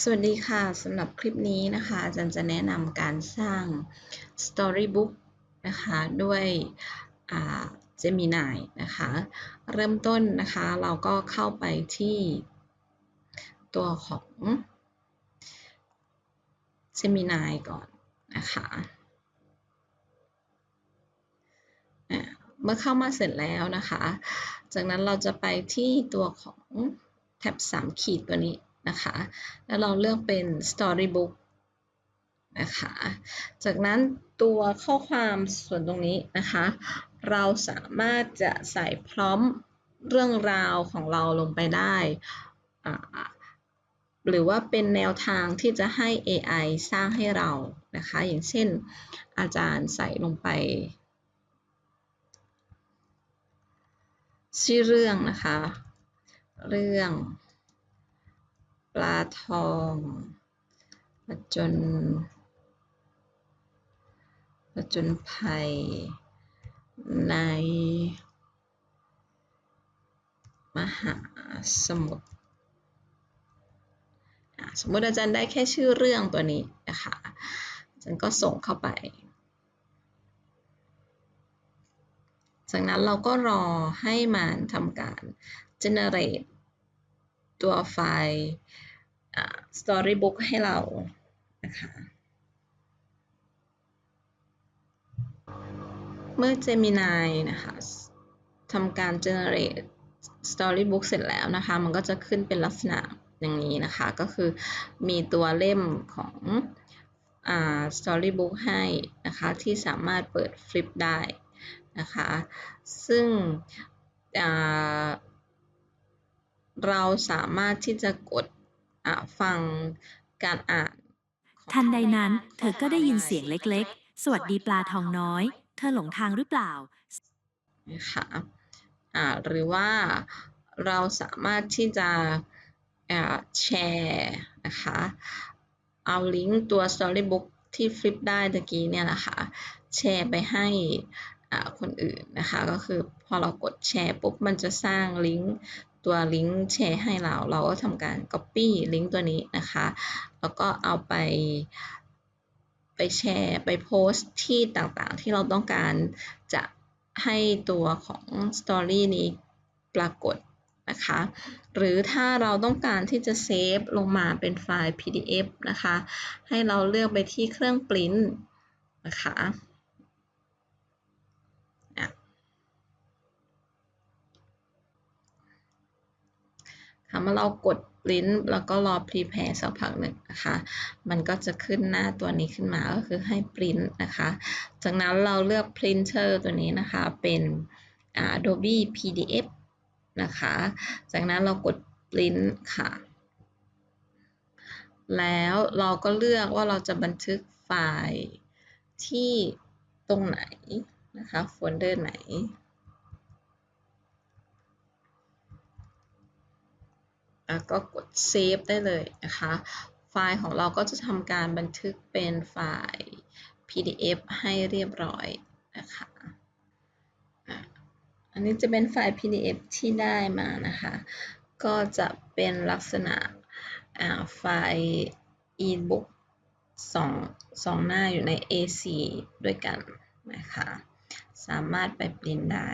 สวัสดีค่ะสำหรับคลิปนี้นะคะอาจารย์จะแนะนำการสร้าง Storybook นะคะด้วยอ่า Gemini นะคะเริ่มต้นนะคะเราก็เข้าไปที่ตัวของ Gemini ก่อนนะคะเมื่อเข้ามาเสร็จแล้วนะคะ จากนั้นเราจะไปที่ตัวของแท็บ3ขีดตัวนี้ นะคะ แล้วเราเลือกเป็น Storybook นะคะ จากนั้นตัวข้อความส่วนตรงนี้นะคะ เราสามารถจะใส่พร้อมเรื่องราวของเราลงไปได้ หรือว่าเป็นแนวทางที่จะให้ AI สร้างให้เรานะคะ อย่างเช่นอาจารย์ใส่ลงไปชื่อเรื่องนะคะ เรื่อง ปลาทองผจญผจญภัย ในมหาสมุทรสมมติอาจารย์ได้แค่ชื่อเรื่องตัวนี้นะคะอาจารย์ก็ส่งเข้าไป จากนั้นเราก็รอให้มันทำการ generate ตัวไฟล์ storybook ให้เรานะคะ เมื่อ Gemini นะคะทำการ generate storybook เสร็จแล้วนะคะ มันก็จะขึ้นเป็นลักษณะอย่างนี้นะคะ ก็คือมีตัวเล่มของอ่า storybook ให้นะคะ ที่สามารถเปิดฟลิปได้นะคะ ซึ่ง เราสามารถที่จะกดฟังการอ่านทันใดนั้น เธอก็ได้ยินเสียงเล็กๆ สวัสดีปลาทองน้อย เธอหลงทางหรือเปล่า นะคะอ่าหรือว่าเราสามารถที่จะอ่าแชร์นะคะเอาลิงก์ตัว Storybook ที่ฟลิปได้ตะกี้เนี่ยนะคะแชร์ไปให้อ่าคนอื่นนะคะ ก็คือพอเรากดแชร์ปุ๊บมันจะสร้างลิงก์ ตัวลิงก์แชร์ให้เรา เราก็ทำการ Copy ลิงก์ตัวนี้นะคะ แล้วก็เอาไป ไปแชร์ไปโพสต์ที่ต่างๆ ที่เราต้องการจะให้ตัวของ Story นี้ปรากฏนะคะ หรือถ้าเราต้องการที่จะเซฟลงมาเป็นไฟล์ PDF นะคะ ให้เราเลือกไปที่เครื่องปริ้นนะคะ เมื่อเรากดปริ้นแล้วก็รอพรีแพร์สักพักหนึ่งนะคะ มันก็จะขึ้นหน้าตัวนี้ขึ้นมาก็คือให้ปริ้นนะคะ จากนั้นเราเลือก printer ตัวนี้นะคะ เป็น Adobe PDF นะคะ จากนั้นเรากดปริ้นค่ะ แล้วเราก็เลือกว่าเราจะบันทึกไฟล์ที่ตรงไหนนะคะ โฟลเดอร์ไหน แล้วก็กดเซฟได้เลยนะคะ ไฟล์ของเราก็จะทำการบันทึกเป็นไฟล์ PDF ให้เรียบร้อยนะคะอันนี้จะเป็นไฟล์ PDF ที่ได้มานะคะ ก็จะเป็นลักษณะไฟล์ e-book สองสองหน้าอยู่ใน A4 ด้วยกันนะคะ สามารถไปปริ้นได้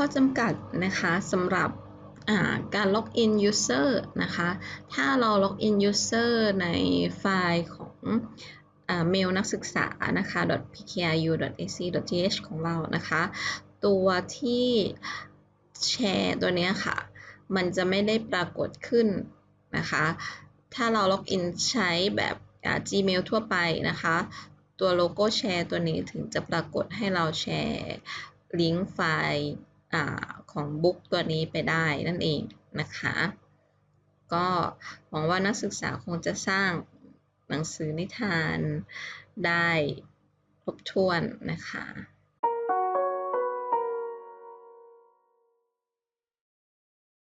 ข้อจำกัดนะคะสำหรับการล็อกอิน user นะคะ ถ้าเราล็อกอิน user ในไฟล์ของเมลนักศึกษานะคะ .pkru.ac.th ของเรานะคะ ตัวที่แชร์ตัวนี้ค่ะ มันจะไม่ได้ปรากฏขึ้นนะคะ ถ้าเราล็อกอินใช้แบบ Gmail ทั่วไปนะคะ ตัวโลโก้แชร์ตัวนี้ถึงจะปรากฏให้เราแชร์ลิงก์ไฟล์ ของบุ๊กตัวนี้ไปได้นั่นเองนะคะ ก็หวังว่านักศึกษาคงจะสร้างหนังสือนิทานได้ครบถ้วนนะคะ